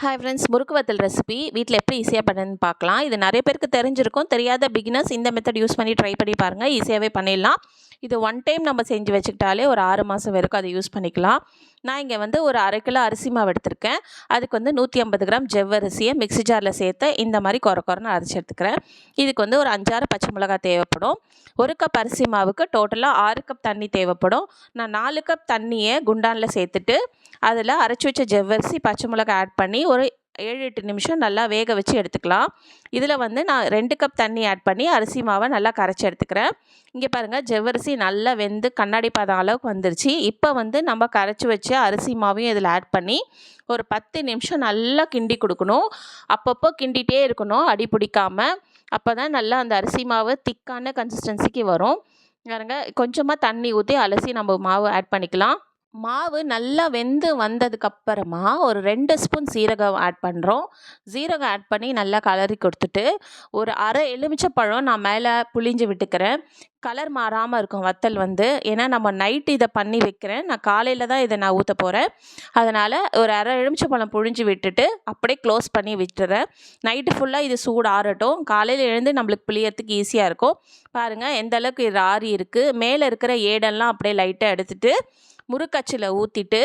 Hi friends முறுக்கு வத்தல் recipe வீட்டில் எப்படி ஈஸியாக பண்ணுன்னு பார்க்கலாம். இது நிறைய பேருக்கு தெரிஞ்சிருக்கும் தெரியாத பிகினர்ஸ் இந்த மெத்தட் யூஸ் பண்ணி ட்ரை பண்ணி பாருங்கள் ஈஸியாகவே பண்ணிடலாம். இது ஒன் டைம் நம்ம செஞ்சு வச்சுக்கிட்டாலே ஒரு ஆறு மாதம் வரைக்கும் அதை யூஸ் பண்ணிக்கலாம். நான் இங்கே வந்து ஒரு அரை கிலோ அரிசி மாவு எடுத்திருக்கேன். அதுக்கு வந்து நூற்றி ஐம்பது கிராம் ஜவ்வரிசியை மிக்ஸி ஜாரில் சேர்த்து இந்த மாதிரி குறை குறைன்னு அரைச்சி எடுத்துக்கிறேன். இதுக்கு வந்து ஒரு அஞ்சாறு பச்சை மிளகாய் தேவைப்படும். ஒரு கப் அரிசி மாவுக்கு டோட்டலாக ஆறு கப் தண்ணி தேவைப்படும். நான் நாலு கப் தண்ணியை குண்டானில் சேர்த்துட்டு அதில் அரைச்சி வச்ச ஜவ்வரிசி பச்சை மிளகாய் ஆட் பண்ணி ஒரு ஏழு எட்டு நிமிஷம் நல்லா வேக வச்சு எடுத்துக்கலாம். இதில் வந்து நான் ரெண்டு கப் தண்ணி ஆட் பண்ணி அரிசி மாவை நல்லா கரைச்சி எடுத்துக்கிறேன். இங்கே பாருங்கள் ஜவ்வரிசி நல்லா வெந்து கண்ணாடி பாதம் அளவுக்கு வந்துருச்சு. இப்போ வந்து நம்ம கரைச்சி வச்சு அரிசி மாவையும் இதில் ஆட் பண்ணி ஒரு பத்து நிமிஷம் நல்லா கிண்டி கொடுக்கணும். அப்பப்போ கிண்டிகிட்டே இருக்கணும் அடி பிடிக்காமல் அப்போ தான் நல்லா அந்த அரிசி மாவு திக்கான கன்சிஸ்டன்சிக்கு வரும். பாருங்க கொஞ்சமாக தண்ணி ஊற்றி அலசி நம்ம மாவு ஆட் பண்ணிக்கலாம். மாவு நல்லா வெந்து வந்ததுக்கப்புறமா ஒரு ரெண்டு ஸ்பூன் சீரகம் ஆட் பண்ணுறோம் சீரகம் ஆட் பண்ணி நல்லா கலரி கொடுத்துட்டு ஒரு அரை எலுமிச்சப்பழம் நான் மேலே புளிஞ்சு விட்டுக்கிறேன். கலர் மாறாமல் இருக்கும் வத்தல் வந்து. ஏன்னா நம்ம நைட்டு இதை பண்ணி வைக்கிறேன். நான் காலையில் தான் இதை நான் ஊற்ற போகிறேன் அதனால் ஒரு அரை எலுமிச்சப்பழம் புழிஞ்சு விட்டுட்டு அப்படியே க்ளோஸ் பண்ணி விட்டுறேன். நைட்டு ஃபுல்லாக இது சூடு ஆறட்டும். காலையில் எழுந்து நம்மளுக்கு புளியறதுக்கு ஈஸியாக இருக்கும். பாருங்கள் எந்த அளவுக்கு இது ஆறி இருக்குது மேலே இருக்கிற ஏடெல்லாம் அப்படியே லைட்டாக எடுத்துகிட்டு முறுக்கச்சில் ஊற்றிட்டு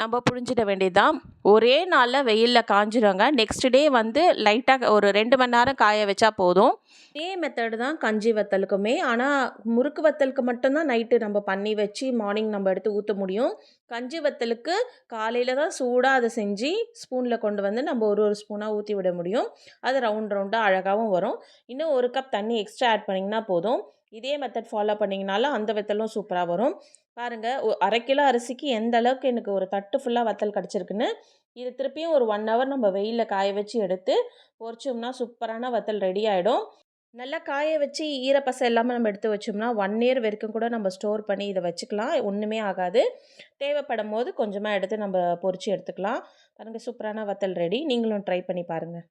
நம்ம புழிஞ்சிட வேண்டியதுதான். ஒரே நாளில் வெயிலில் காஞ்சிடுங்க நெக்ஸ்ட் டே வந்து லைட்டாக ஒரு ரெண்டு மணி நேரம் காய வச்சா போதும். இதே மெத்தடு தான் கஞ்சி வத்தலுக்குமே. ஆனால் முறுக்கு வத்தலுக்கு மட்டும்தான் நைட்டு நம்ம பண்ணி வச்சு மார்னிங் நம்ம எடுத்து ஊற்ற முடியும். கஞ்சி வத்தலுக்கு காலையில் தான் சூடாக அதை செஞ்சு ஸ்பூனில் கொண்டு வந்து நம்ம ஒரு ஒரு ஸ்பூனாக ஊற்றி விட முடியும். அது ரவுண்ட் ரவுண்டாக அழகாகவும் வரும். இன்னும் ஒரு கப் தண்ணி எக்ஸ்ட்ரா ஆட் பண்ணிங்கன்னா போதும். இதே மெத்தட் ஃபாலோ பண்ணிங்கனாலும் அந்த வெத்தலும் சூப்பராக வரும். பாருங்கள் அரை கிலோ அரிசிக்கு எந்த அளவுக்கு எனக்கு ஒரு தட்டு ஃபுல்லாக வத்தல் கிடச்சிருக்குன்னு இது திருப்பியும் ஒரு ஒன் ஹவர் நம்ம வெயிலில் காய வச்சு எடுத்து பொறிச்சோம்னா சூப்பரான வத்தல் ரெடி ஆகிடும் நல்லா காய வச்சு ஈரப்பசை இல்லாமல் நம்ம எடுத்து வச்சோம்னா ஒன் இயர் வரைக்கும் கூட நம்ம ஸ்டோர் பண்ணி இதை வச்சுக்கலாம். ஒன்றுமே ஆகாது. தேவைப்படும் போது கொஞ்சமாக எடுத்து நம்ம பொறிச்சு எடுத்துக்கலாம். பாருங்கள் சூப்பரான வத்தல் ரெடி நீங்களும் ட்ரை பண்ணி பாருங்கள்